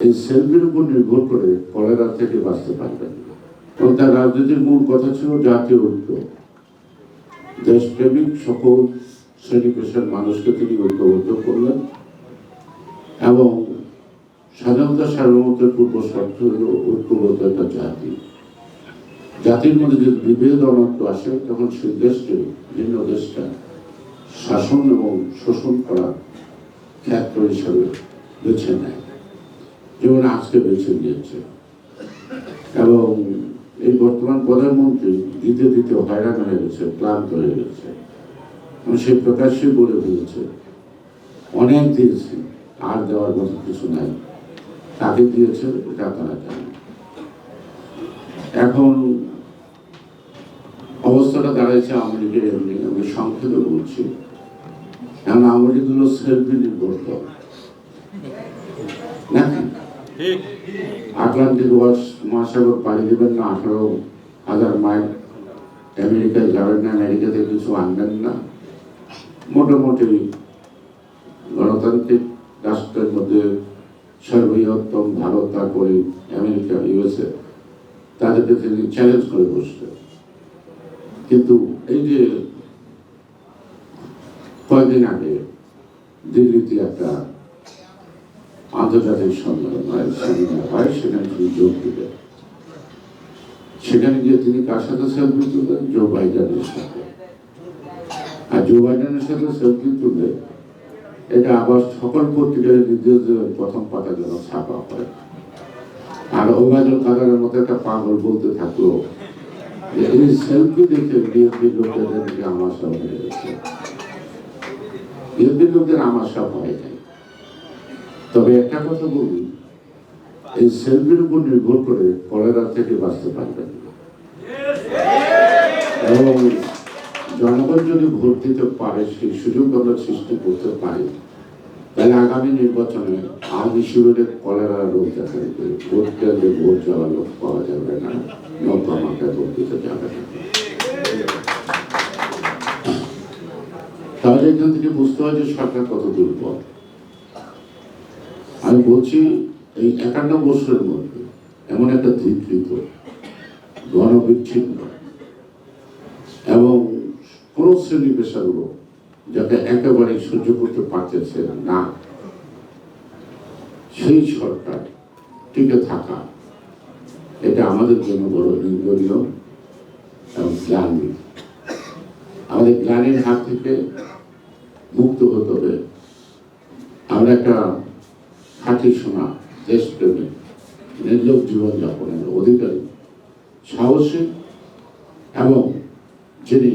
এই সেলফির উপর নির্ভর করে কলেরা থেকে বাঁচতে পারবেন। এবং তার রাজনীতির মূল কথা ছিল জাতীয় ঐক্য। দেশপ্রেমিক সকল শ্রেণি পেশার মানুষকে তিনি ঐক্যবদ্ধ করলেন এবং স্বাধীনতা সার্বভৌমত্বের পূর্ব শর্ত হল ঐক্যবদ্ধ একটা জাতি। জাতির মধ্যে যদি বিভেদ অনন্ত আসে, তখন সেই দেশকে ভিন্ন দেশটা শাসন এবং শোষণ করার ক্ষেত্র হিসাবে বেছে নেয়। যেমন আজকে বেছে নিয়েছে। এবং এই বর্তমান প্রধানমন্ত্রী দিতে দিতে হয়রান হয়ে গেছে, ক্লান্ত হয়ে গেছে। সে প্রকাশ্যে বলে ফেলেছে অনেক দিয়েছি, আর দেওয়ার মতো কিছু নাই। তাকে দিয়েছে, এটা তারা জানে এখন অবস্থাটা দাঁড়াইছে আওয়ামী লীগের এমনি, আমি সংক্ষেপে বলছি। এখন আওয়ামী লীগ হলো সেলফি নির্ভর আটলান্টিক ওয়ার্স মহাসাগর পাড়ি দেবেন না, আঠারো হাজার মাইল আমেরিকায় যাবেন না আমেরিকাতে কিছু আনবেন না। মোটামুটি গণতান্ত্রিক রাষ্ট্রের মধ্যে সর্ববৃহত্তম ভারত তারপরে আমেরিকা, ইউএসএ, তাদেরকে তিনি চ্যালেঞ্জ করে বসলেন কিন্তু এই যে কয়েকদিন আগে দিল্লিতে একটা আন্তর্জাতিক সম্মেলন হয়, সেমিনার হয়, সেখানে তিনি যোগ দিলেন। সেখানে গিয়ে তিনি কার সাথে সেলফি তুললেন? জো বাইডেনের সাথে। আর জো বাইডেনের সাথে সেলফি তুলে এটা আবার সকল পত্রিকায় নির্দেশ দেবেন প্রথম পাতা যেন ছাপা হয়। আর ওবায়দুল কাদারের মতো একটা পাগল বলতে থাকল এই সেলফি দেখে বিএনপির লোকেদের আমার সব হয়ে গেছে। বিএনপির লোকদের আমার সব হয় নাই তবে একটা কথা বলি এই সেলফির উপর নির্ভর করে কলেরা থেকে বাঁচতে পারবেন এবং জনগণ যদি ভোট দিতে পারে, সেই সুযোগ আমরা সৃষ্টি করতে পারি। তাহলে আগামী নির্বাচনে আওয়ামী শিবিরের কলেরা রোগ দেখা দেবে। ভোট কেন্দ্রে ভোট যাওয়ার লোক পাওয়া যাবে না নৌকা মাথায় ভোট দিতে যাবে না। তাহলে এখান থেকে বুঝতে হয় যে সরকার কত দুর্বল। আমি বলছি, এই একান্ন বছরের মধ্যে এমন একটা ধিকৃত গণবিচ্ছিন্ন এবং কোন শ্রেণি পেশাগুলো যাতে একেবারে সহ্য করতে পারতেছে না, সেই সরকার টিকে থাকা, এটা আমাদের জন্য বড় নিন্দনীয় এবং গ্লানি আমাদের গ্লানির হাত থেকে মুক্ত হতে হবে। আমরা একটা খাঁটি শোনা দেশপ্রেমী নির্লোক জীবনযাপনের অধিকারী সাহসী এবং যিনি